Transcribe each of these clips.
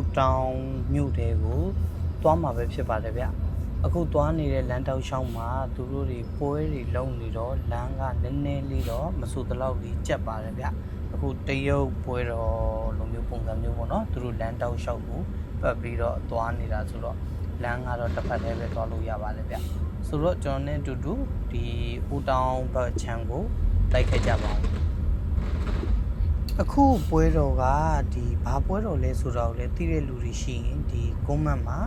တ်အိုးတောင်မြို့တဲကိုသွားမှာပဲဖြစ်ပါတယ်ဗျအခုသွားနေတဲ့လမ်းတောက်လျှောက်မှာသူတို့တွေပွဲတွေလုံနေတော့လမ်းကနည်းနည်းလေးတော့မဆိုတလောက်ကြီးကြက်ပါတယ်ဗျအခုတရုတ်ပွဲတော်လိုမျိုးပုံစံမျိုးပေါ့နော်သူတို့လမ်းတောက်လျှောက်ကိုပတ်ပြီးတော့သွားနေတာဆိုတော့လမ်းကတော့တစ်ဖက်တည်းပဲသွားလို့ရပါတယ်ဗျဆိုတော့ကျွန်တော်နဲ့အတူတူဒီအိုးတောင်ဘက်ခြမ်းကိုလိုက်ခဲ့ကြပါဦး အခုပွဲတော်ကဒီဘာပွဲတော်လဲဆိုတော့လေသိတဲ့လူတွေရှိရင်ဒီကွန်မန့်မှာ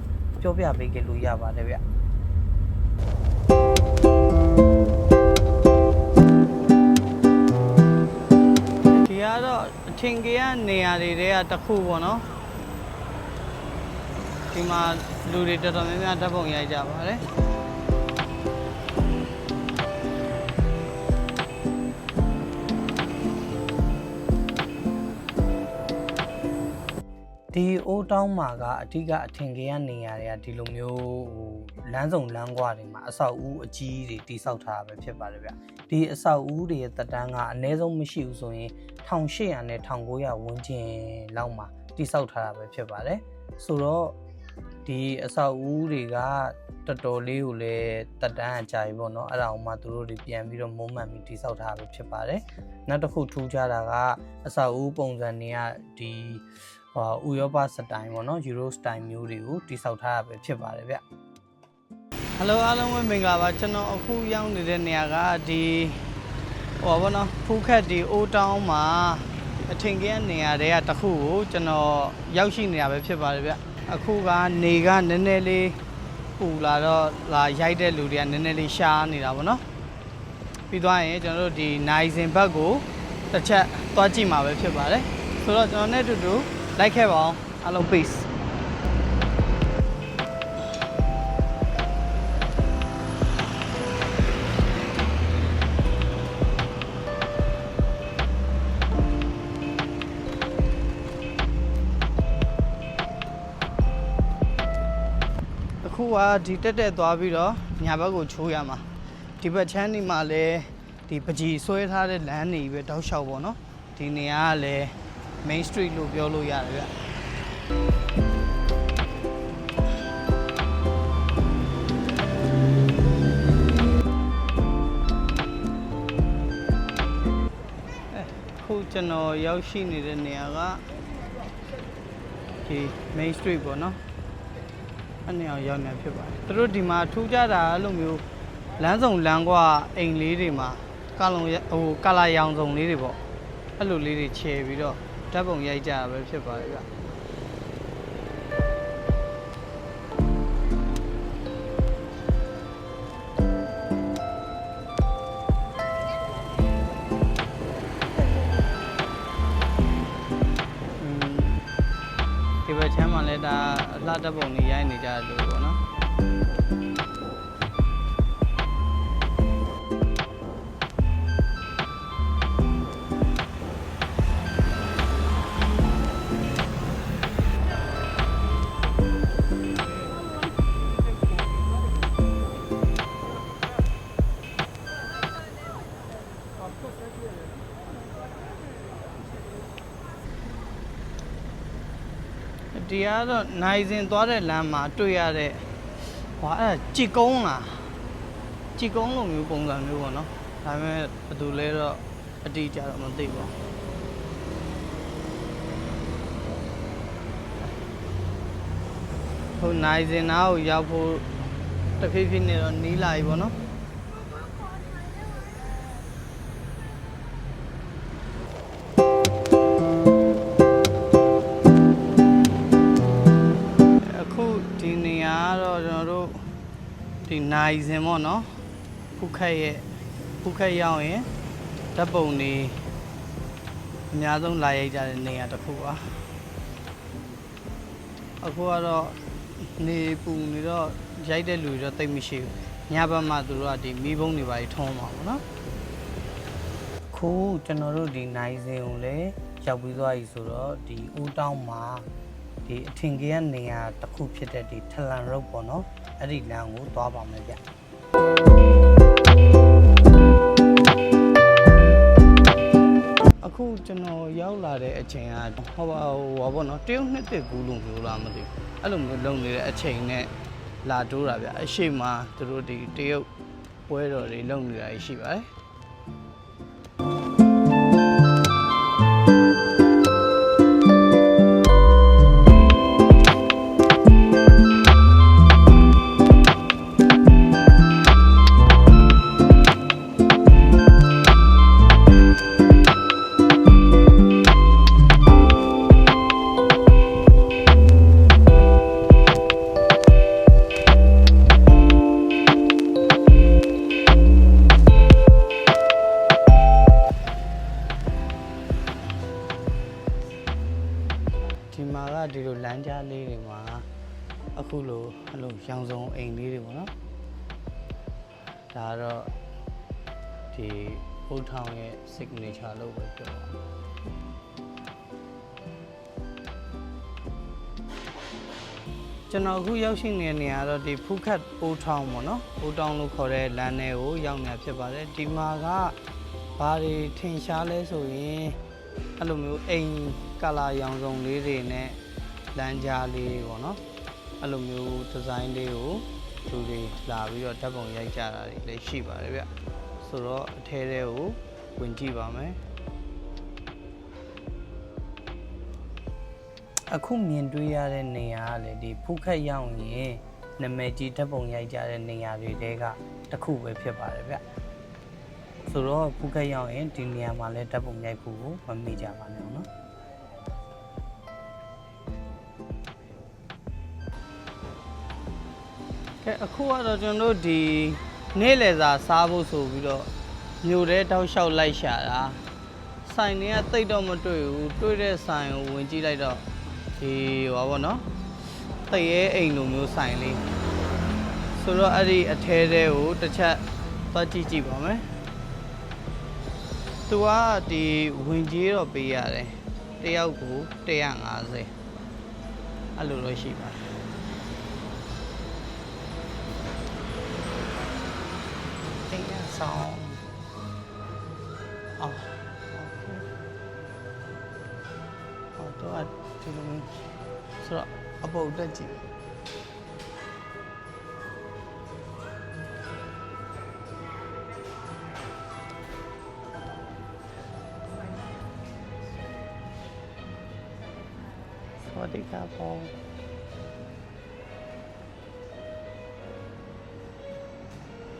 ပြောပြပေးကြလို့ရပါတယ်ဗျဒီကတော့အထင်ကြီးကနေရာတွေတဲကတစ်ခုပေါ့နော်ဒီမှာလူတွေတော်တော်များများဓာတ်ပုံရိုက်ကြပါတယ် ဒီအိုးတောင်းမှာကအဓိကအထင်ကြီးကနေရာတွေကဒီလိုမျိုးဟိုလမ်းစုံလမ်းကွာတွေမှာအဆောက်အဦအကြီးတွေတိစောက်ထားတာပဲဖြစ်ပါတယ်ဗျဒီအဆောက်အဦတွေရဲ့တက်တန်းကအနည်းဆုံးမရှိဘူးဆိုရင်1800နဲ့1900ဝန်းကျင်လောက်မှာတိစောက်ထားတာပဲဖြစ်ပါတယ်ဆိုတော့ဒီအဆောက်အဦတွေကတော်တော်လေးကိုလည်းတက်တန်းအကြာကြီးပေါ့နော်အဲ့ဒါအောင်မှသူတို့တွေပြန်ပြီးတော့မုံမှန်ပြီးတိစောက်ထားတာပဲဖြစ်ပါတယ်နောက်တစ်ခုထူးခြားတာကအဆောက်အဦပုံစံတွေကဒီ ဟိုဥရောပစတိုင်ပေါ့နော်ယူရိုစတိုင်မျိုးတွေကိုတိစောက်ထားတာပဲဖြစ်ပါတယ်ဗျဟယ်လိုအားလုံးပဲမင်္ဂလာပါကျွန်တော်အခုရောက်နေတဲ့နေရာကဒီဟောဘောနော်ဖူးခက်ဒီအိုးတောင်းမှာအထင်ကြီးနေရာတွေကတစ်ခုကိုကျွန်တော်ရောက်ရှိနေတာပဲဖြစ်ပါတယ်ဗျအခုကနေကနည်းနည်းလေးပူလာတော့လာရိုက်တဲ့လူတွေကနည်းနည်းလေးရှားနေတာပေါ့နော်ပြီးသွားရင်ကျွန်တော်တို့ဒီနိုင်စင်ဘက်ကိုတစ်ချက်သွားကြည့်မှာပဲဖြစ်ပါတယ်ဆိုတော့ကျွန်တော်နဲ့အတူတူ လိုက်ခဲ့ပါအောင်အားလုံး peace အခုကဒီတက်တက်သွားပြီးတော့ညာဘက်ကိုချိုးရမှာဒီဘက်ချမ်းဒီမှာလည်းဒီပကြီးဆွဲထားတဲ့လမ်းနေပဲတောက်လျှောက်ပေါ့နော်ဒီနေရာကလည်း main street လို့ပြောလို့ရတယ်ဗျအခုကျွန်တော်ရောက်ရှိနေတဲ့နေရာကဒီ main street ပေါ့နော်အနေအောင်ရောက်နေဖြစ်ပါတယ်သူတို့ဒီမှာထူးခြားတာအဲ့လိုမျိုးလမ်းစုံလမ်းကွာအိမ်လေးတွေမှာကလုံရဟိုကလာရောင်စုံလေးတွေပေါ့အဲ့လိုလေးတွေခြေပြီးတော့ ဓာတ်ပုံရိုက်ကြတာပဲဖြစ်ပါတယ်ဗျอืมဒီဘက်ချမ်းမှာလည်းဒါအလှတက်ပုံတွေရိုက်နေကြတယ်လို့ပေါ့နော် ဒီကတော့နိုင်စင်သွားတဲ့လမ်းမှာတွေ့ရတဲ့ဟောအဲ့ဒါကြည်ကုန်းလားကြည်ကုန်းလိုမျိုးပုံစံမျိုးပေါ့နော်ဒါပေမဲ့ဘယ်သူလဲတော့အတိအကျတော့မသိပါဘူးဟိုနိုင်စင်နာကိုရောက်ဖို့တဖြည်းဖြည်းနဲ့တော့နီးလာပြီပေါ့နော် ဒီနိုင်စင်ပေါ့နော်ဖုခက်ရဲ့ဖုခက်ရောက်ရင်ဓာတ်ပုံတွေအများဆုံးလာရိုက်ကြတဲ့နေရာတစ်ခုပါအခုကတော့နေပူနေတော့ရိုက်တဲ့လူတွေတော့တိတ်မရှိဘူးညဘက်မှသူတို့ကဒီမီးဘုံတွေပါထုံးမှာပေါ့နော်ခုကျွန်တော်တို့ဒီနိုင်စင်ကိုလည်းရောက်ပြီးသွားပြီဆိုတော့ဒီဦးတောင်းမှာ ဒီအထင်ကြီးကနေရာတစ်ခုဖြစ်တဲ့ဒီထလန်ရုပ်ပေါ့နော်အဲ့ဒီလမ်းကိုသွားပါမယ်ဗျအခုအခုကျွန်တော်ရောက်လာတဲ့အချိန်ကဟောပါဟိုပါဘောနော်တရုတ်နှစ်တစ်ကူးလို့မျိုးလားမသိဘူးအဲ့လိုမျိုးလုံနေတဲ့အချိန်နဲ့လာတိုးတာဗျအရှိမသူတို့ဒီတရုတ်ပွဲတော်တွေလုံနေတာရှိပါတယ် အခုလိုအဲ့လိုရောင်စုံအိမ်လေးတွေပေါ့နော်ဒါကတော့ဒီဘုတ်ထောင်ရဲ့ signature လို့ပဲပြောပါကျွန်တော်အခုရောက်ရှိနေတဲ့နေရာကတော့ဒီဖူးခတ်အိုးထောင်ပေါ့နော်အိုးထောင်လို့ခေါ်တဲ့လမ်းထဲကိုရောက်နေတာဖြစ်ပါတယ်ဒီမှာကဘာတွေထင်ရှားလဲဆိုရင်အဲ့လိုမျိုးအိမ်ကလာရောင်စုံလေးတွေနဲ့လမ်းကြားလေးတွေပေါ့နော် အဲ့လိုမျိုးဒီဇိုင်းလေးကိုသူတွေလာပြီးတော့ဓာတ်ပုံရိုက်ကြတာတွေလည်းရှိပါတယ်ဗျဆိုတော့အထဲထဲကိုဝင်ကြည့်ပါမယ်အခုမြင်တွေ့ရတဲ့နေရာကလေဒီဖူးခတ်ရောက်ရင်နာမည်ကြီးဓာတ်ပုံရိုက်ကြတဲ့နေရာတွေတဲကတစ်ခုပဲဖြစ်ပါတယ်ဗျဆိုတော့ဖူးခက်ရောက်ရင်ဒီနေရာမှာလည်းဓာတ်ပုံရိုက်ဖို့ကိုမမေ့ကြပါနဲ့နော် ကဲအခုကတော့ကျွန်တော်တို့ဒီနေ့လယ်စာစားဖို့ဆိုပြီးတော့မြို့ထဲတောက်လျှောက်လိုက်ရှာတာဆိုင်တွေကတိတ်တော့မတွေ့ဘူးတွေ့တဲ့ဆိုင်ကိုဝင်ကြည့်လိုက်တော့ဒီဟောပါတော့တိတ်ရဲအိမ်လိုမျိုးဆိုင်လေးဆိုတော့အဲ့ဒီအထဲထဲကိုတစ်ချက်သွားကြည့်ကြည့်ပါမယ်သူကဒီဝင်ကြီးတော့ပေးရတယ်တယောက်ကို150အဲ့လိုတော့ရှိပါတယ် တင်းရဆောင်အော်အော်တော့ဒီလိုမျိုးဆို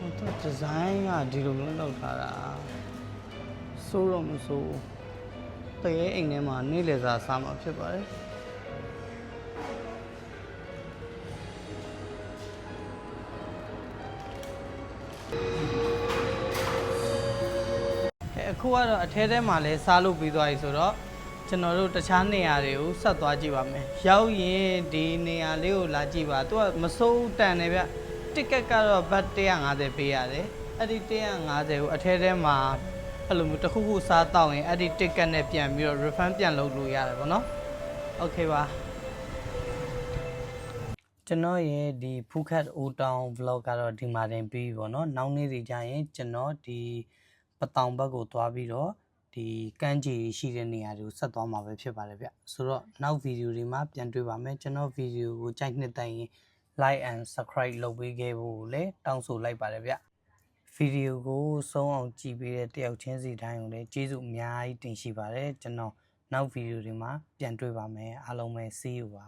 ဟိုတော့ဒီဇိုင်းကဒီလိုမျိုးလောက်ထားတာစိုးတော့မစိုးတရေအိမ်ထဲမှာနေ့လည်စာစားမှာဖြစ်ပါတယ်အဲအခုကတော့အထဲထဲမှာလဲစားလို့ပြီးသွားပြီဆိုတော့ကျွန်တော်တို့တခြားနေရာတွေကိုဆက်သွားကြည့်ပါမယ်။ရောက်ရင်ဒီနေရာလေးကိုလာကြည့်ပါ။သူကမစိုးတန်တယ်ဗျ။ တစ်ကက်ကတော့ဘတ်150ပေးရတယ်။အဲ့ဒီ150ကိုအထဲထဲမှာအဲ့လိုမျိုးတစ်ခုခုစားတော့ရင်အဲ့ဒီတစ်ကက်နဲ့ပြန်ပြီးတော့ refund ပြန်လုပ်လို့ရတယ်ပေါ့နော်။ Okay ပါ။ကျွန်တော်ရဲ့ဒီဖူးခတ်အိုတောင် vlog ကတော့ဒီမှာတင်ပြီးပြီပေါ့နော်။နောက်နေ့တွေကျရင်ကျွန်တော်ဒီပတောင်ဘက်ကိုသွားပြီးတော့ဒီကမ်းခြေရှိတဲ့နေရာတွေကိုဆက်သွားမှာပဲဖြစ်ပါတယ်ဗျဆိုတော့နောက်ဗီဒီယိုတွေမှာပြန်တွေ့ပါမယ်ကျွန်တော်ဗီဒီယိုကိုကြိုက်နှစ်တိုင်ရင် like and subscribe လုပ်ပေးခဲ့ဖို့လည်းတောင်းဆိုလိုက်ပါတယ်ဗျဗီဒီယိုကိုဆုံးအောင်ကြည့်ပေးတဲ့တယောက်ချင်းစီတိုင်းကိုလည်းကျေးဇူးအများကြီးတင်ရှိပါတယ်ကျွန်တော်နောက်ဗီဒီယိုတွေမှာပြန်တွေ့ပါမယ်အားလုံးပဲ see you ပါ